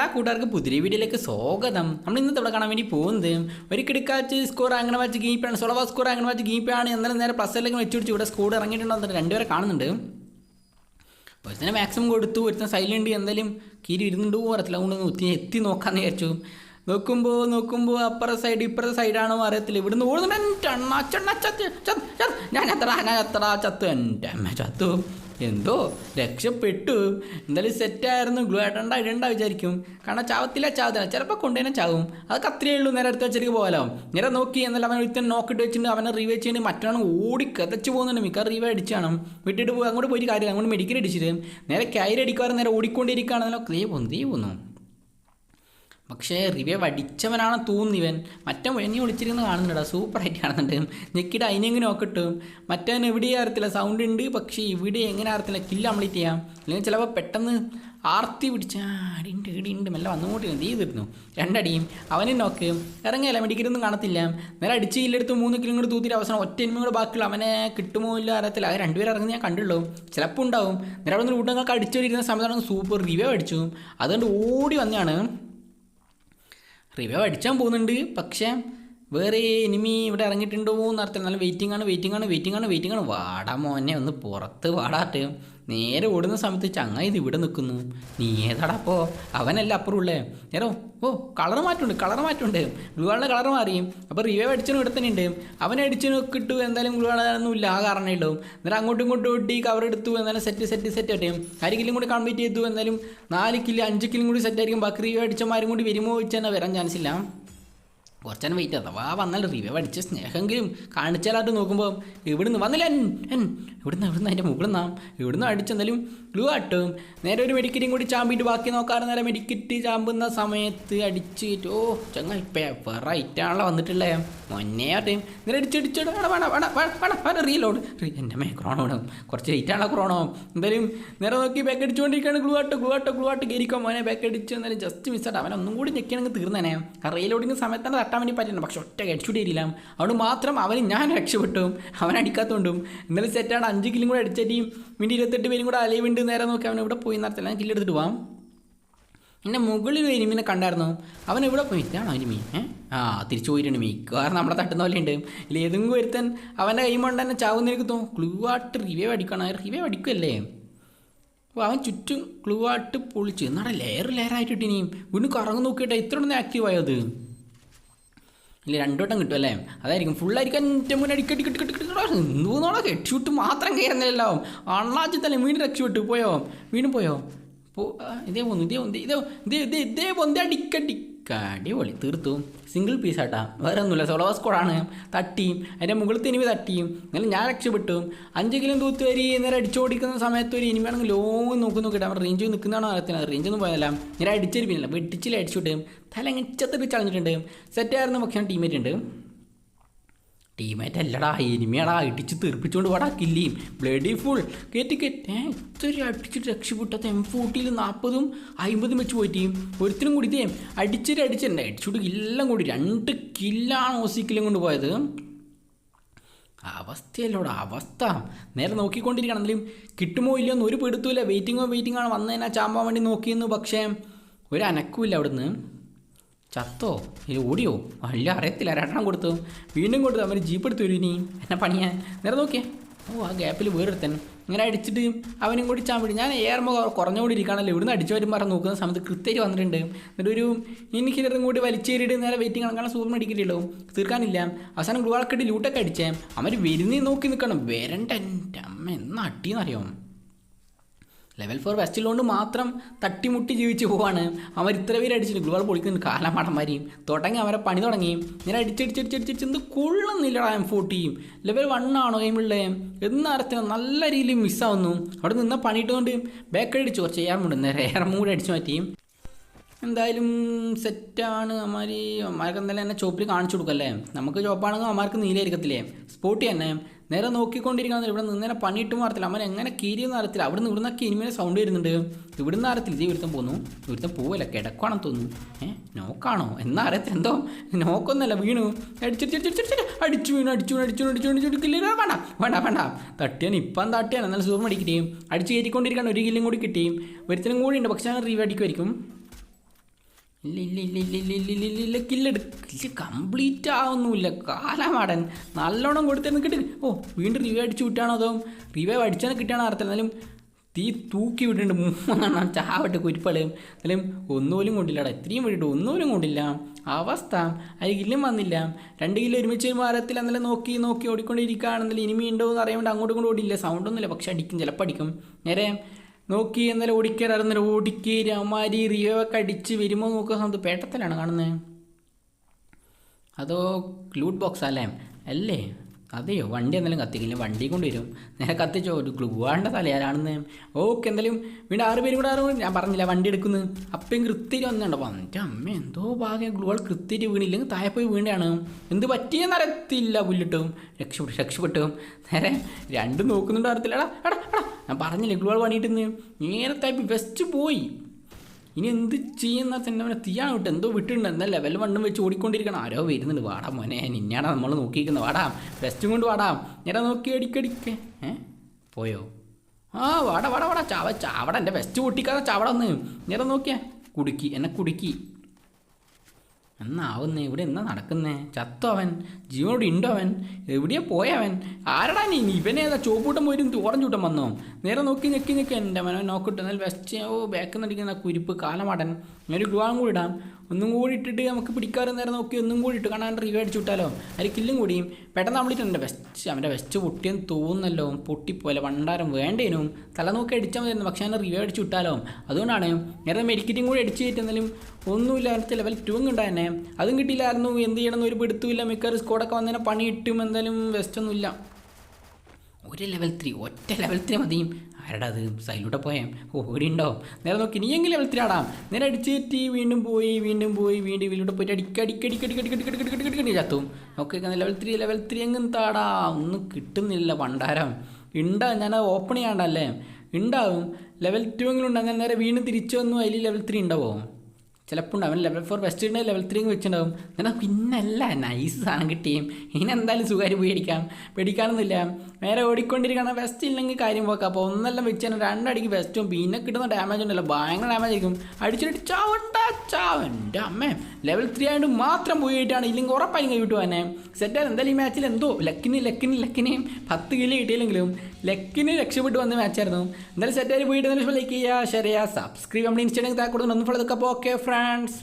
എല്ലാ കൂട്ടുകാർക്കും പുതിയ വീഡിയോയിലേക്ക് സ്വാഗതം. നമ്മൾ ഇന്നത്തെ ഇവിടെ കാണാൻ വേണ്ടി പോകുന്നത് ഒരു കിടക്കാച്ച് സ്കോർ അങ്ങനെ വാച്ച് ഗീപ്പാണ് സോളവാ സ്കോർ അങ്ങനെ വാച്ച് ഗീപ്പാണ് എന്നാലും നേരെ പ്ലസ് എല്ലാം വെച്ച് പിടിച്ച് ഇവിടെ സ്കോർ ഇറങ്ങിയിട്ടുണ്ടോ എന്നിട്ട് രണ്ടുപേരെ കാണുന്നുണ്ട്. ഒരുത്തന്നെ മാക്സിമം കൊടുത്തു. ഒരുത്തൻ സൈലന്റ് എന്തായാലും കീരി ഇരുന്നുണ്ടോ അറിയത്തില്ല. അതുകൊണ്ട് ഒത്തിരി എത്തി നോക്കാന്ന് വിചാരിച്ചു. നോക്കുമ്പോൾ നോക്കുമ്പോൾ അപ്പുറ സൈഡ് ഇപ്പുറത്തെ സൈഡാണോ അറിയത്തില്ല. ഇവിടുന്ന് ഓടുന്നുണ്ട്. ഞാൻ ചത്തു. എന്റെ ചത്തു. എന്തോ രക്ഷപ്പെട്ടു. എന്തായാലും സെറ്റായിരുന്നു ഗ്ലൂ ആയിട്ടുണ്ട് ഇടണ്ട വിചാരിക്കും. കാരണം ചാവത്തില്ല ചാവത്തില്ല. ചിലപ്പോൾ കൊണ്ടുതന്നെ ചാവും. അതൊക്കെ അത്രയേ ഉള്ളൂ. നേരെ അടുത്ത് വെച്ചിട്ട് പോകാലോ. നേരെ നോക്കി. എന്നാലും അവൻ ഒരുത്തൻ നോക്കിട്ട് വെച്ചിട്ട് അവനെ റീവേ ചെയ്യുന്നത് മറ്റൊരാൾ ഓടി കതച്ച് പോകുന്നുണ്ട്. മിക്ക റീവേ അടിച്ചാണ് വിട്ടിട്ട് പോയി. അങ്ങോട്ട് പോയിട്ട് കാര്യം അങ്ങോട്ട് മെഡിക്കൽ അടിച്ചിട്ട് നേരെ കയറി അടിക്കാറ് നേരെ ഓടിക്കൊണ്ടിരിക്കുകയാണെന്നല്ലോ ദേ പോകുന്നു തീ പോന്നു പക്ഷേ റിവ്യൂ അടിച്ചവനാണ് തോന്നിവൻ. മറ്റേ മുഴങ്ങി വിളിച്ചിരുന്ന് കാണുന്നുണ്ടാ സൂപ്പറായിട്ട് കാണുന്നുണ്ട് ഞെക്കിട്ട് അതിനെങ്ങനെ നോക്കട്ടു മറ്റവൻ എവിടെയും അറിയത്തില്ല സൗണ്ട് ഉണ്ട്. പക്ഷേ ഇവിടെ എങ്ങനെ അറിയത്തില്ല കില്ല് കംപ്ലീറ്റ് ചെയ്യാം. അല്ലെങ്കിൽ ചിലപ്പോൾ പെട്ടെന്ന് ആർത്തി പിടിച്ച അടിയുണ്ട് ഇടിയുണ്ട് മെല്ലെ വന്നുകൊണ്ട് നീ തീർന്നു രണ്ടടിയും അവനും നോക്ക് ഇറങ്ങിയല്ല മെഡിക്കലൊന്നും കാണത്തില്ല. നേരെ അടിച്ച് കില്ലെടുത്ത് മൂന്ന് കിലും കൂടി തൂത്തിട്ട് അവസാനം ഒറ്റ എനിമ കൂടെ ബാക്കിയുള്ള അവനെ കിട്ടുമോ ഇല്ല അറിയത്തില്ല. അത് രണ്ടുപേരും ഇറങ്ങി ഞാൻ കണ്ടുള്ളൂ ചിലപ്പോൾ ഉണ്ടാവും. നേരെ അവിടെ നിന്ന് കൂട്ടങ്ങൾക്ക് വരുന്ന സമയത്താണ് സൂപ്പർ റിവ്യൂ അടിച്ചു. അതുകൊണ്ട് ഓടി വന്നതാണ്. റിവ്യൂ അടിച്ചാൻ പോകുന്നുണ്ട്. പക്ഷേ വേറെ ഇനിമി ഇവിടെ ഇറങ്ങിയിട്ടുണ്ടോ എന്ന് അർത്ഥം നല്ല വെയിറ്റിംഗ് ആണ് വെയിറ്റിംഗ് ആണ് വെയിറ്റിംഗ് ആണ് വെയിറ്റിംഗ് ആണ്. വാടാ മോനെ ഒന്ന് പുറത്ത് വാടാട്ട്. നേരെ ഓടുന്ന സമയത്ത് ചങ്ങായി ഇവിടെ നിൽക്കുന്നു. നീ ഏതാടാ അപ്പോൾ അവനല്ല അപ്പുറമുള്ളേ നേരോ ഓ കളർ മാറ്റമുണ്ട് കളർ മാറ്റമുണ്ട്. ഗുളുവാളുടെ കളർ മാറി. അപ്പോൾ റിവേ അടിച്ചനും ഇവിടെ തന്നെ ഉണ്ട്. അവനെ അടിച്ചു കിട്ടു എന്തായാലും ഗുളുവാളൊന്നും ഇല്ല ആ കാരണമേ ഉള്ളൂ. എന്നാലും അങ്ങോട്ടും ഇങ്ങോട്ടും ഒട്ടി കവർ എടുത്തു എന്നാലും സെറ്റ് സെറ്റ് സെറ്റ് ആട്ടെ ആര് കില്ലും കൂടി കംപ്ലീറ്റ് ചെയ്തു എന്നാലും നാല് കില്ല് അഞ്ച് കില്ലും കൂടി സെറ്റ് ആയിരിക്കും. ബാക്കി റിവൈവ് അടിച്ചമാരും കൂടി വരുമോ ചോദിച്ചാൽ വരാൻ ചാൻസ് ഇല്ല. കുറച്ചേരം വെയിറ്റ് അഥവാ വന്നാൽ റിവ്യൂ അടിച്ച സ്നേഹമെങ്കിലും കാണിച്ചാലായിട്ട് നോക്കുമ്പോൾ ഇവിടുന്ന് വന്നില്ല ഇവിടുന്ന് ഇവിടുന്ന് അതിന്റെ മുകളിൽ ഇവിടുന്ന് അടിച്ചെന്നാലും ഗ്ലൂ ആട്ടും. നേരെ ഒരു മെഡിക്കറ്റും കൂടി ചാമ്പിയിട്ട് ബാക്കി നോക്കാറ് നേരെ മെഡിക്കറ്റ് ചാമ്പുന്ന സമയത്ത് അടിച്ച് ഓ ചങ്ങ ഇപ്പം വേറെ ഐറ്റാണല്ലോ വന്നിട്ടുള്ളേ. മൊന്നേ ആട്ടെ നേരെ അടിച്ചടിച്ചോട് വേണം വേണം വേണം വേണം വേണം റീലോഡ് എന്റെ മേ ക്രോണോ വേണം. കുറച്ച് ലേറ്റാണല്ലോ ക്രോണോ എന്തായാലും നേരെ നോക്കി ബാക്ക് അടിച്ചുകൊണ്ടിരിക്കുകയാണ്. ഗ്ലൂ ആട്ട് ഗ്ലൂ ആട്ട് ഗ്ലൂ ആട്ട് കയറിക്കോ മോനെ ബാക്ക് അടിച്ച്. എന്നാലും ജസ്റ്റ് മിസ്സായിട്ട് അവനൊന്നും കൂടി ഞെക്കിയാണെങ്കിൽ തീർന്നേനെ. ആ റീലോഡിങ് സമയത്താണ് തട്ടാൻ വേണ്ടി പറ്റില്ല പക്ഷെ ഒറ്റ ഹെഡ്ഷൂട്ട് ചെയ്തില്ല അതുകൊണ്ട് മാത്രം അവന് ഞാൻ രക്ഷപ്പെട്ടു. അവൻ അടിക്കാത്തതുകൊണ്ടും ഇന്നലെ സെറ്റാണ് അഞ്ച് കില്ലും കൂടെ അടിച്ചടിയും വീണ്ടും ഇരുപത്തെട്ട് പേരും കൂടെ ഉണ്ട് നേരെ നോക്കി അവൻ ഇവിടെ പോയി നടത്തില്ല ഞാൻ കില്ലെടുത്തിട്ട് പോവാം. എന്നെ മുകളിൽ ഒരു കണ്ടായിരുന്നു. അവൻ എവിടെ പോയി? ഇതാണോ എനിമി ഏ? ആ തിരിച്ചു പോയിട്ടുണ്ട്. മീ കാരണം നമ്മളെ തട്ടുന്ന പോലെ ഉണ്ട്. ഇല്ല ഏതെങ്കിലും ഒരുത്തൻ അവന്റെ കൈ കൊണ്ട് തന്നെ ചാവുന്ന എനിക്ക് തോന്നും ക്ലൂ ആയിട്ട് റിവേ അടിക്കണം. റിവേ അടിക്കുമല്ലേ അപ്പോൾ അവൻ ചുറ്റും ക്ലൂ ആയിട്ട് പൊളിച്ച്. എന്നാടെ ലെയർ ലെയറായിട്ട് ഇട്ടിനിയും വീണ്ടും കറങ്ങി നോക്കിയിട്ട് ഇത്ര ഒന്ന് ആക്റ്റീവ് ആയത് ഇല്ല രണ്ടുവട്ടം കിട്ടും അല്ലേ? അതായിരിക്കും. ഫുള്ളായിരിക്കും എന്റെ മുന്നേ അടിക്കടി കിട്ടി കിട്ടി ഹെഡ് ഷൂട്ട് മാത്രം കയറുന്നില്ലല്ലോ അണ്ണാച്ചത്തല്ലേ വീണ്ടും രക്ഷപ്പെട്ടു. പോയോ? വീണ്ടും പോയോ? ഇതേ പോന്നു ഇതേ ഇതേ ഇതേ ഇതേ ഇതേ പോന്നെ. അടിക്കടി അടിപൊളി. തീർത്തു. സിംഗിൾ പീസ് ആട്ടാ. വേറെ ഒന്നുമില്ല സോളോ സ്കോഡാണ് തട്ടിയും. അതിന്റെ മുകളിൽ എനിമി തട്ടിയും. എന്നാലും ഞാൻ രക്ഷപ്പെട്ടു. അഞ്ച് കിലോ തൂത്ത് വരി നേരെ അടിച്ചോടിക്കുന്ന സമയത്ത് ഒരു ഇനിമയാണെങ്കിൽ ലോങ് നോക്കി നോക്കിയിട്ട് അവർ റേഞ്ച് നിൽക്കുന്നതാണോ അറിയത്തില്ല. റേഞ്ച് ഒന്നും പോയതല്ല. നേരെ പിന്നില്ല വെട്ടിച്ചില്ല അടിച്ചിട്ട് തല എങ്ങച്ചത്തിൽ കളഞ്ഞിട്ടുണ്ട് സെറ്റായിരുന്ന പക്ഷേ ടീമേറ്റ് ഉണ്ട്. ടീമേറ്റ് അല്ലടാ എനിമിയാടാ ഇടിച്ച് തെറിപ്പിച്ചുകൊണ്ട് വടാ കില്ലിയും. ബ്ലഡി ഫുൾ കയറ്റി കയറ്റി ഇത്ര അടിച്ചിട്ട് രക്ഷപ്പെട്ടത് എം ഫോർട്ടിയിൽ നാൽപ്പതും അമ്പതും വെച്ച് പോയിട്ടേയും ഒരുത്തിനും കൂടി ഇതേ അടിച്ചിട്ട് അടിച്ചിട്ടുണ്ട് അടിച്ചുകൊണ്ട് എല്ലാം കൂടി. രണ്ട് കില്ലാണ് ഓസിക്കിലും കൊണ്ട് പോയത്. അവസ്ഥയല്ലോടാ അവസ്ഥ. നേരെ നോക്കിക്കൊണ്ടിരിക്കണമെങ്കിലും കിട്ടുമോ ഇല്ലയോ എന്ന് ഒരു പെടുത്തൂല വെയിറ്റിങ്ങോ വെയിറ്റിംഗ് ആണ് വന്നതിനാ ചാമ്പാൻ വേണ്ടി നോക്കിയെന്ന് പക്ഷേ ഒരു അനക്കുമില്ല അവിടുന്ന്. ചത്തോ? ഇല്ല ഓടിയോ? അല്ല അറിയത്തില്ല. രണ്ടെണ്ണം കൊടുത്തു. വീണ്ടും കൊടുത്തു അവന് ജീപ്പ് എടുത്തു വരും ഇനി. എന്നെ പണിയാൻ നേരെ നോക്കിയേ. ഓ ആ ഗ്യാപ്പിൽ വേറെടുത്തൻ ഇങ്ങനെ അടിച്ചിട്ട് അവനും കൂടി ചാമ്പിടി. ഞാൻ ഏർമ കുറഞ്ഞുകൊണ്ടിരിക്കുകയാണല്ലോ. ഇവിടുന്ന് അടിച്ചു വരും പറഞ്ഞ് നോക്കുന്ന സമയത്ത് കൃത്യമായിട്ട് വന്നിട്ടുണ്ട്. എന്നിട്ട് ഒരു എനിക്കിതും കൂടി വലിച്ചേരിയിട്ട് നേരെ വെയിറ്റിംഗ് കണക്കാണ് സൂപ്പർ അടിക്കില്ലല്ലോ തീർക്കാനില്ല. അവസാനം ഗ്ലൂവാൾക്കിട്ട് ലൂട്ടൊക്കെ അടിച്ചേ. അവർ വരുന്നേ നോക്കി നിൽക്കണം വരണ്ട എന്റെ അമ്മ എന്നാ അട്ടിയെന്നറിയാം ലെവൽ ഫോർ വെസ്റ്റിലുകൊണ്ട് മാത്രം തട്ടിമുട്ടി ജീവിച്ച് പോവാണ്. അവർ ഇത്ര പേര് അടിച്ചിട്ട് ഗ്ലുവാൾ പൊളിക്കുന്നുണ്ട്. കാലമാടന്മാരെയും തുടങ്ങി അവരെ പണി തുടങ്ങി. ഇങ്ങനെ അടിച്ചടിച്ചടിച്ചടിച്ച് എന്ത് കൊള്ളുന്നില്ലടാ എം ഫോർട്ടിയും ലെവൽ വൺ ആണോ ഗെയിമുള്ളേ എന്നറിയത്തില്ല നല്ല രീതിയിൽ മിസ്സാവുന്നു അവിടെ നിന്ന് പണിയിട്ടുകൊണ്ട് ബാക്ക് അടിച്ചു. കുറച്ച് ഏറമുണ്ട് നേരെ ഏർമും കൂടി അടിച്ചു മാറ്റിയും എന്തായാലും സെറ്റാണ് അമാരി അമാർക്ക് എന്തായാലും എന്നെ ചോപ്പിൽ കാണിച്ചു കൊടുക്കല്ലേ നമുക്ക് ചോപ്പാണെങ്കിൽ അമ്മമാർക്ക് നീലായിരിക്കത്തില്ലേ സ്പോട്ടി തന്നെ. നേരെ നോക്കിക്കൊണ്ടിരിക്കണം ഇവിടെ നിന്നേനെ പണിയിട്ടും അറിയത്തില്ല അമ്മ എങ്ങനെ കീരിയെന്ന് അറിയത്തില്ല. അവിടെ നിന്ന് ഇവിടുന്നൊക്കെ ഇനിമേലെ സൗണ്ട് വരുന്നുണ്ട്. ഇവിടുന്ന് അറിയത്തില്ല. ഇത് ഇവിടുത്തെ പോന്നു. ഇവിടുത്തെ പോവല്ല? കിടക്കുവാണെന്ന് തോന്നുന്നു. ഏഹ് നോക്കാണോ? എന്നാ അറിയത്തില്ല. എന്തോ? നോക്കൊന്നല്ല? വീണു. അടിച്ചിട്ട് അടിച്ചു വീണു അടിച്ചു വീണു അടിച്ചു അടിച്ചു അടിച്ചു അടിച്ചു കില്ലില്ല വേണ്ട വേണ്ട വേണ്ട. തട്ടിയാണ് ഇപ്പം തട്ടിയാണ് എന്നാലും സൂപ്പർ അടിക്കട്ടെയും അടിച്ച് കയറ്റിക്കൊണ്ടിരിക്കുകയാണ് ഒരു കില്ലും കൂടി കിട്ടിയും ഒരുത്തിനും കൂടി ഉണ്ട്. പക്ഷേ റീവ് അടിക്കുമായിരിക്കും ഇല്ല ഇല്ല ഇല്ല ഇല്ല ഇല്ല ഇല്ല ഇല്ല ഇല്ല ഇല്ല കില്ലെടു കില്ല് കംപ്ലീറ്റ് ആവുന്നില്ല കാലമാടൻ. നല്ലോണം കൊടുത്തിരുന്ന് കിട്ടി ഓ വീണ്ടും റിവൈവ് അടിച്ചു വിട്ടാണോ അതോ റിവൈവ് അടിച്ചാൽ കിട്ടിയാണോ അറിയത്തില്ല. എന്നാലും തീ തൂക്കി വിട്ടിട്ടുണ്ട്. മൂന്നെണ്ണം ചാവട്ടെ കുരിപ്പളയും എന്നാലും ഒന്നുപോലും കൊണ്ടില്ലടാ. ഇത്രയും വിട്ടിട്ട് ഒന്നുപോലും കൊണ്ടില്ല. അവസ്ഥ. അതിൽ കില്ലും വന്നില്ല. രണ്ട് കിലോ ഒരുമിച്ച് മരത്തിൽ എന്നാലും നോക്കി നോക്കി ഓടിക്കൊണ്ടിരിക്കുകയാണെന്നാലും ഇനിമി ഉണ്ടോ എന്ന് അറിയാൻ വേണ്ടി അങ്ങോട്ടും ഇങ്ങോട്ടും ഓടില്ല. സൗണ്ടൊന്നുമില്ല പക്ഷെ അടിക്കും. ചിലപ്പോൾ അടിക്കും. നേരെ നോക്കി ഇന്നലെ ഓടിക്കാറുന്ന ഓടിക്കേരി അമാരി റിയോക്കെ അടിച്ച് വരുമ്പോൾ നോക്കുക സമയത്ത് പേട്ടത്തിലാണ് കാണുന്നത് അതോ ലൂട്ട് ബോക്സ് അല്ലേ? അല്ലേ? അതെയോ? വണ്ടി എന്തെങ്കിലും കത്തിക്കില്ല? വണ്ടി കൊണ്ട് വരും. നേരെ കത്തിച്ചോ? ഒരു ഗ്ലൂവാണ്ട തലയാലാണെന്ന്. ഓക്കെ എന്തായാലും വീണ്ടും ആറ് പേരും കൂടെ ആറ് ഞാൻ പറഞ്ഞില്ല വണ്ടി എടുക്കുന്നു. അപ്പം കൃത്യരി വന്നുണ്ടോ എന്റെ അമ്മ എന്തോ ഭാഗ്യം. ഗ്ലൂവാൾ കൃത്യം വീണില്ലെങ്കിൽ താഴെ പോയി വീണ്ടാണ് എന്ത് പറ്റിയെന്ന് അറിയത്തില്ല പുല്ലിട്ടും. രക്ഷപ്പെട്ടു രക്ഷപ്പെട്ടും. നേരെ രണ്ടും നോക്കുന്നുണ്ടോ അറിയത്തില്ല എടാ എടാ എടാ. ഞാൻ പറഞ്ഞില്ലേ ഗ്ലൂവാൾ പണിയിട്ടെന്ന്? നേരത്തെ വെസ്റ്റ് പോയി. ഇനി എന്ത് ചെയ്യുന്ന തന്നെ അവനെ തീയാണ് വിട്ട് എന്തോ വിട്ടിട്ടുണ്ട് എന്താ ലെവൽ വണ്ണും വെച്ച് ഓടിക്കൊണ്ടിരിക്കണം. ആരോ വരുന്നുണ്ട്. വാടാ മോനെ നിന്നാടാ നമ്മൾ നോക്കിയിരിക്കുന്നത്? വാടാ ബെസ്റ്റും കൊണ്ട് വാടാം. നേരെ നോക്കി അടിക്കടിക്ക് ഏ? പോയോ? ആ വാടാ വാടാ വാടാ. ചാവ ചാവട. എന്റെ ബെസ്റ്റ് പൊട്ടിക്കാതെ ചാവട ഒന്ന്. നേരെ നോക്കിയേ. കുടുക്കി എന്നെ കുടുക്കി. എന്നാവുന്നേ ഇവിടെ എന്നാ നടക്കുന്നേ? ചത്തോ അവൻ? ജീവനോട് ഉണ്ടോ അവൻ? എവിടെയാ പോയവൻ ആരടാ നീ? ഇവനെ ഇവനേതാ ചോപ്പൂട്ടം പോയി ഓറഞ്ച് വന്നോ? നേരെ നോക്കി ഞെക്കി ഞെക്കി എന്റെ മനോ നോക്കിട്ട് എന്നാൽ വെസ്റ്റ് ഓ ബാക്കിൽ നിന്നിരിക്കുന്ന കുരിപ്പ് കാലമടൻ. ഒരു ഗ്ലുവാൻ കൂടി ഇടാം. ഒന്നും കൂടി ഇട്ടിട്ട് നമുക്ക് പിടിക്കാറ് നേരം നോക്കി ഒന്നും കൂടി ഇട്ട് കാണാൻ റിവ്യൂ അടിച്ചു വിട്ടാലോ? അതിൽ കില്ലും കൂടിയും. പെട്ടെന്ന് നമ്മളിട്ടുണ്ട് വെസ്റ്റ് അവന്റെ വെസ്റ്റ് പൊട്ടിയെന്ന് തോന്നുന്നല്ലോ. പൊട്ടിപ്പോലെ വണ്ടാരം വേണ്ടേനും. തല നോക്കി അടിച്ചാൽ മതിയായിരുന്നു. പക്ഷേ അവനെ റിവ്യൂ അടിച്ചു വിട്ടാലോ? അതുകൊണ്ടാണ് നേരെ മെഡിക്കറ്റും കൂടി അടിച്ചു കയറ്റുന്നാലും ഒന്നുമില്ല. അവന്റെ ലെവൽ ടു ഉണ്ടായിരുന്നെ അതും കിട്ടിയില്ലായിരുന്നു. എന്ത് ചെയ്യണമെന്ന് ഒരു പിടുത്തുമില്ല മിക്കവാറും സ്കോഡൊക്കെ വന്നതിനെ പണി കിട്ടും. എന്തായാലും വെസ്റ്റ് ഒന്നുമില്ല ഒരു ലെവൽ ത്രീ ഒറ്റ ലെവൽ ത്രീ മതിയും ആരടാ അത്? സൈലൂടെ പോയേ. ഓടി ഉണ്ടോ നേരെ നോക്കി നീ എങ്കിലും ലെവൽ ത്രീ ആടാം. നേരെ അടിച്ചേറ്റി വീണ്ടും പോയി വീണ്ടും പോയി വീണ്ടും വീലൂടെ പോയിട്ട് അടിക്ക അടിക്ക അടിക്ക അടിക്ക അടിക്ക അടിക്ക അടിക്ക അടിക്ക അടിക്ക ചത്തും. നോക്കി ലെവൽ ത്രീ ലെവൽ ത്രീ എങ്ങും താടാ. ഒന്നും കിട്ടുന്നില്ല പണ്ടാരം ഉണ്ടാ ഞാൻ ഓപ്പൺ ചെയ്യാണ്ടല്ലേ? ഉണ്ടാവും ലെവൽ ടു എങ്കിലും ഉണ്ടാകും നേരെ വീണ്ടും തിരിച്ചു വന്നു അതിൽ ലെവൽ ത്രീ ഉണ്ടാവോ ചിലപ്പോൾ ഉണ്ടാവും. ലെവൽ ഫോർ വെസ്റ്റ് ഉണ്ടെങ്കിൽ ലെവൽ ത്രീ വെച്ചിട്ടുണ്ടാവും. എന്നാൽ പിന്നല്ല നൈസ് സാധനം കിട്ടിയും ഇനി എന്തായാലും പോയി അടിക്കാം. പേടിക്കാനൊന്നുമില്ല. നേരെ ഓടിക്കൊണ്ടിരിക്കണം വെസ്റ്റ് ഇല്ലെങ്കിൽ കാര്യം പോക്കാം അപ്പോൾ ഒന്നെല്ലാം വെച്ച് തന്നെ രണ്ടടിക്ക് വെസ്റ്റും പിന്നെ കിട്ടുന്ന ഡാമേജ് ഉണ്ടല്ലോ. ഭയങ്കര ഡാമേജ് ആയിരിക്കും. അടിച്ചിട്ട് ചാവണ്ട ചാവന്റെ അമ്മേ ലെവൽ ത്രീ ആയതുകൊണ്ട് മാത്രം പോയിട്ടാണ് ഇല്ലെങ്കിൽ ഉറപ്പായി കൈ വിട്ടു തന്നെ സെറ്റാൽ എന്തായാലും ഈ മാച്ചിൽ എന്തോ ലക്കിന് ലക്കിന് ലക്കിന് പത്ത് കിലോ കിട്ടിയില്ലെങ്കിലും ലക്കിന് രക്ഷപ്പെട്ട് വന്ന മാച്ചായിരുന്നു എന്തായാലും സെറ്റായി പോയിട്ട് ലൈക്ക് ചെയ്യുക ഷെയർ ചെയ്യുക സബ്സ്ക്രൈബ് നമ്മുടെ ഇൻസ്റ്റാഗ്രാം ഒന്ന് ഫോളോ ഇതൊക്കെ അപ്പോൾ ഓക്കെ ഫ്രണ്ട്സ്